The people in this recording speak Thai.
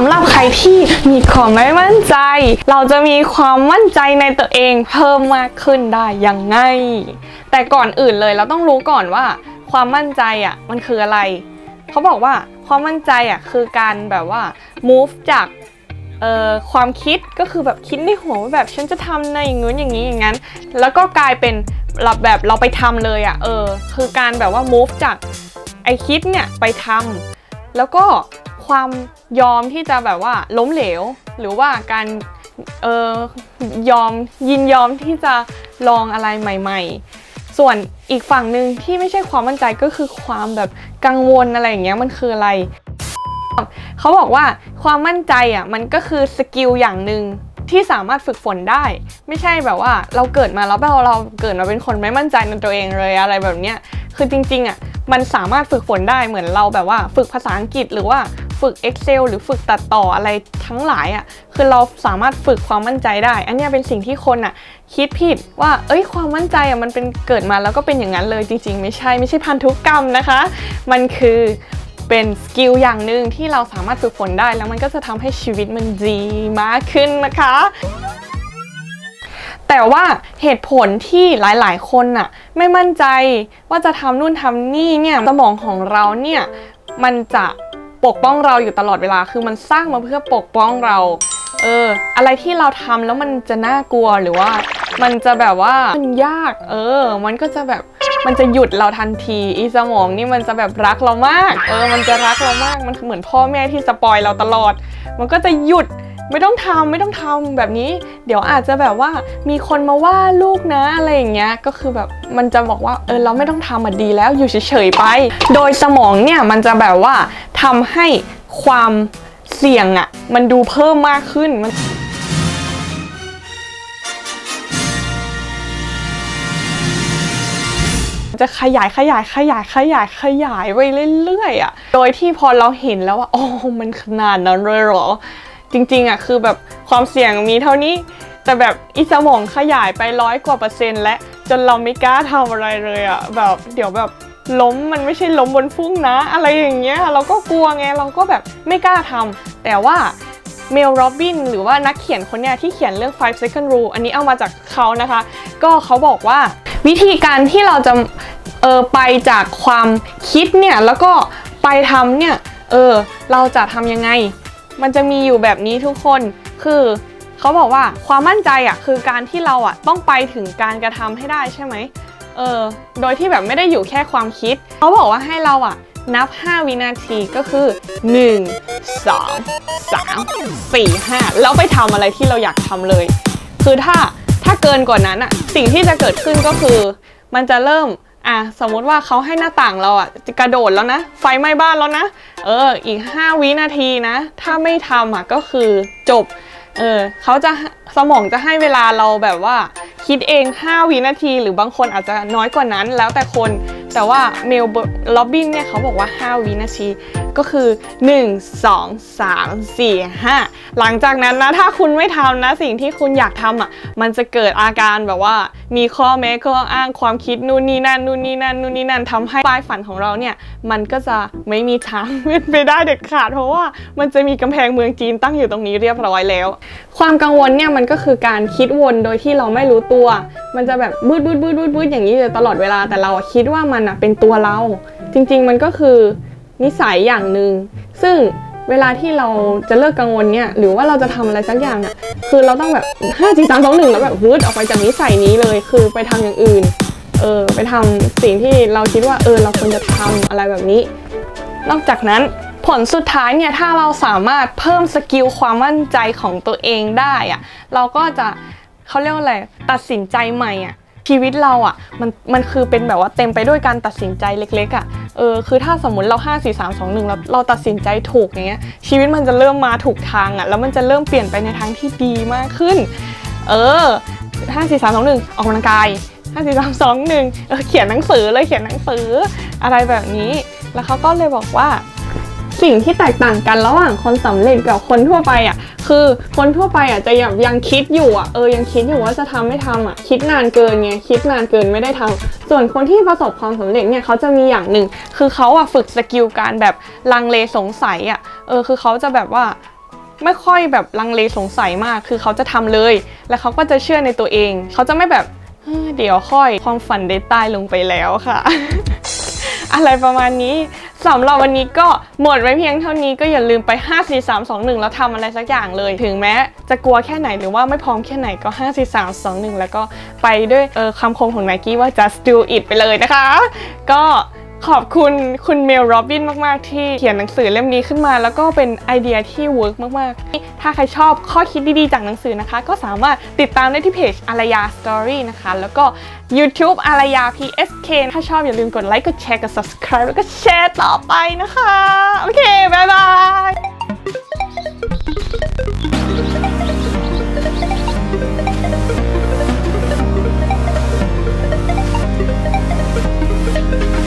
ำหรับใครที่มีความไม่มั่นใจ เราจะมีความมั่นใจในตัวเองเพิ่มมากขึ้นได้ยังไง แต่ก่อนอื่นเลยเราต้องรู้ก่อนว่า ความมั่นใจอะมันคืออะไร เขาบอกว่าความมั่นใจอะคือการแบบว่า move จากเอ่อความคิดก็คือแบบคิดในหัวว่าแบบฉันจะทำในอย่างงู้นอย่างนี้อย่างนั้น แล้วก็กลายเป็นเราแบบเราไปทำเลยอะเออคือการแบบว่า move จากไอคิดเนี่ยไปทำแล้วก็ ความยอมที่จะแบบว่าล้มเหลว หรือว่าการเออยอมยินยอมที่จะลองอะไรใหม่ ๆ ส่วนอีกฝั่งหนึ่งที่ไม่ใช่ความมั่นใจก็คือความแบบกังวลอะไรอย่างเงี้ยมันคืออะไร เขาบอกว่าความมั่นใจอะมันก็คือสกิลอย่างหนึ่งที่สามารถฝึกฝนได้ ไม่ใช่แบบว่าเราเกิดมาแล้วเราเราเกิดมาเป็นคนไม่มั่นใจในตัวเองเลยอะไรแบบเนี้ยคือจริงๆอะมันสามารถฝึกฝนได้เหมือนเราแบบว่า ฝึกภาษาอังกฤษหรือว่า ฝึก Excel หรือฝึกตัดต่ออะไรทั้งหลายอะคือเราสามารถฝึกความมั่นใจได้ อันนี้เป็นสิ่งที่คนอะคิดผิดว่า เอ้ยความมั่นใจอะมันเป็นเกิดมาแล้วก็เป็นอย่างนั้นเลยจริง ๆ ไม่ใช่ไม่ใช่พันธุกรรมนะคะ มันคือเป็นสกิลอย่างหนึ่งที่เราสามารถฝึกฝนได้ แล้วมันก็จะทำให้ชีวิตมันดีมากขึ้นนะคะ แต่ว่าเหตุผลที่หลายๆ คนน่ะ ไม่มั่นใจว่าจะทำนู่นทำนี่เนี่ยสมองของเราเนี่ย มันจะ ปกป้องเราอยู่ตลอดเวลา คือมันสร้างมาเพื่อปกป้องเรา เออ อะไรที่เราทำแล้วมันจะน่ากลัวหรือว่า มันจะแบบว่ามันยาก เออ มันก็จะแบบมันจะหยุดเราทันทีอีสมองนี่มันจะแบบรักเรามาก เออ มันจะรักเรามาก มันเหมือนพ่อแม่ที่สปอยเราตลอด มันก็จะหยุด ไม่ต้องทำไม่ต้องทำแบบนี้ เดี๋ยวอาจจะแบบว่ามีคนมาว่าลูกนะอะไรอย่างเงี้ยก็คือแบบมันจะบอกว่าเออเราไม่ต้องทำอะดีแล้วอยู่เฉยๆไป โดยสมองเนี่ยมันจะแบบว่าทำให้ความเสี่ยงอะมันดูเพิ่มมากขึ้นมันจะขยายขยายขยายขยายขยายไปเรื่อยๆอะ โดยที่พอเราเห็นแล้วว่าโอ้มันขนาดนั้นเลยเหรอ จริงๆอะคือแบบความเสี่ยงมีเท่านี้ แต่แบบอีสมองขยายไปร้อยกว่าเปอร์เซ็นต์และจนเราไม่กล้าทำอะไรเลยอะแบบเดี๋ยวแบบล้มมันไม่ใช่ล้มบนฟุ้งนะ อะไรอย่างเงี้ยเราก็กลัวไงเราก็แบบไม่กล้าทำแต่ว่าเมลโรบินหรือว่านักเขียนคนเนี้ยที่เขียนเรื่อง5 second rule อันนี้เอามาจากเขานะคะ ก็เขาบอกว่าวิธีการที่เราจะเออไปจากความคิดเนี่ยแล้วก็ไปทำเนี่ยเออเราจะทำยังไง มันจะมีอยู่แบบนี้ทุกคน คือเขาบอกว่าความมั่นใจอะคือการที่เราอะต้องไปถึงการกระทำให้ได้ใช่ไหมเออโดยที่แบบไม่ได้อยู่แค่ความคิด เขาบอกว่าให้เราอะนับ 5 วินาทีก็คือ 1 2 3 4 5 แล้วไปทำอะไรที่เราอยากทำเลย คือถ้าถ้าเกินกว่านั้นอะสิ่งที่จะเกิดขึ้นก็คือ มันจะเริ่ม อะสมมุติว่าเขาให้หน้าต่างเราอะกระโดดแล้วนะ ไฟไหม้บ้านแล้วนะ เออ อีก 5 วินาทีนะ ถ้าไม่ทำอะก็คือจบ เออเขาจะสมองจะให้เวลาเราแบบว่า คิดเอง 5 วินาที หรือบางคนอาจจะน้อยกว่านั้นแล้วแต่คน แต่ว่าเมลล็อบบินเนี่ยเขาบอกว่า 5 วินาที ก็คือ 1 2 3 4 5 หลังจากนั้นนะถ้าคุณไม่ทำนะสิ่งที่คุณอยากทำอะมันจะเกิดอาการแบบว่า มีข้อแม้ข้ออ้างความคิดนู่นนี่นั่นนู่นนี่นั่นนู่นนี่นั่นทำให้ปลายฝันของเราเนี่ยมันก็จะไม่มีทางเป็นไปได้เด็ดขาด เพราะว่ามันจะมีกำแพงเมืองจีนตั้งอยู่ตรงนี้เรียบร้อยแล้ว ความกังวลเนี่ยมันก็คือการคิดวนโดยที่เราไม่รู้ตัวมันจะแบบบืดบืดบืดบืดบืดอย่างนี้อยู่ตลอดเวลาแต่เราคิดว่ามันอะเป็นตัวเรา จริง ๆ มันก็คือนิสัยอย่างหนึ่งซึ่งเวลาที่เราจะเลิกกังวลเนี่ยหรือว่าเราจะทำอะไรสักอย่างอะคือเราต้องแบบ5 4 3 2 1แล้วแบบวืดออกไปจากนิสัยนี้เลยคือไปทำอย่างอื่นเออไปทำสิ่งที่เราคิดว่าเออเราควรจะทำอะไรแบบนี้ นอกจากนั้นผลสุดท้ายเนี่ยถ้าเราสามารถเพิ่มสกิลความมั่นใจของตัวเองได้อะเราก็จะ เขาเรียกว่าอะไรตัดสินใจใหม่อะชีวิตเราอะมันมันคือเป็นแบบว่าเต็มไปด้วยการตัดสินใจเล็กๆอะเออคือถ้าสมมติเรา 5 4 3 2 1แล้วเราตัดสินใจถูกอย่างเงี้ยชีวิตมันจะเริ่มมาถูกทางอะแล้วมันจะเริ่มเปลี่ยนไปในทางที่ดีมากขึ้น เออ 5 4 3 2 1 ออกกำลังกาย5 4 3 2 1เออเขียนหนังสือเลยเขียนหนังสืออะไรแบบนี้ แล้วเขาก็เลยบอกว่า สิ่งที่แตกต่างกันระหว่างคนสำเร็จกับคนทั่วไปอะคือคนทั่วไปอะจะยังยังคิดอยู่อะเออยังคิดอยู่ว่าจะทำไม่ทำอะคิดนานเกินไงคิดนานเกินไม่ได้ทำส่วนคนที่ประสบความสำเร็จเนี่ยเขาจะมีอย่างหนึ่งคือเขาอะฝึกสกิลการแบบลังเลสงสัยอะเออคือเขาจะแบบว่าไม่ค่อยแบบลังเลสงสัยมาก คือเขาจะทำเลย แล้วเขาก็จะเชื่อในตัวเอง เขาจะไม่แบบเฮ้ยเดี๋ยวค่อยความฝันได้ตายลงไปแล้วค่ะ อะไรประมาณนี้สำหรับวันนี้ก็หมดไว้เพียงเท่านี้ก็อย่าลืมไป 5 4 3 2 1 แล้วทำอะไรสักอย่างเลย ถึงแม้จะกลัวแค่ไหนหรือว่าไม่พร้อมแค่ไหนก็ 5 4 3 2 1 แล้วก็ไปด้วยออคำคมของไนกี้ว่า just do it ไปเลยนะคะ ก็ ขอบคุณคุณเมลโรบินมาก ๆ ที่เขียนหนังสือเล่มนี้ขึ้นมา แล้วก็เป็นไอเดียที่เวิร์กมาก ๆ ถ้าใครชอบข้อคิดดี ๆ จากหนังสือนะคะ ก็สามารถติดตามได้ที่เพจอารยาสตอรี่นะคะ แล้วก็ YouTube อารยา PSK ถ้าชอบอย่าลืมกดไลค์ กดแชร์ กด subscribe แล้วก็แชร์ต่อไปนะคะ โอเค บ๊ายบาย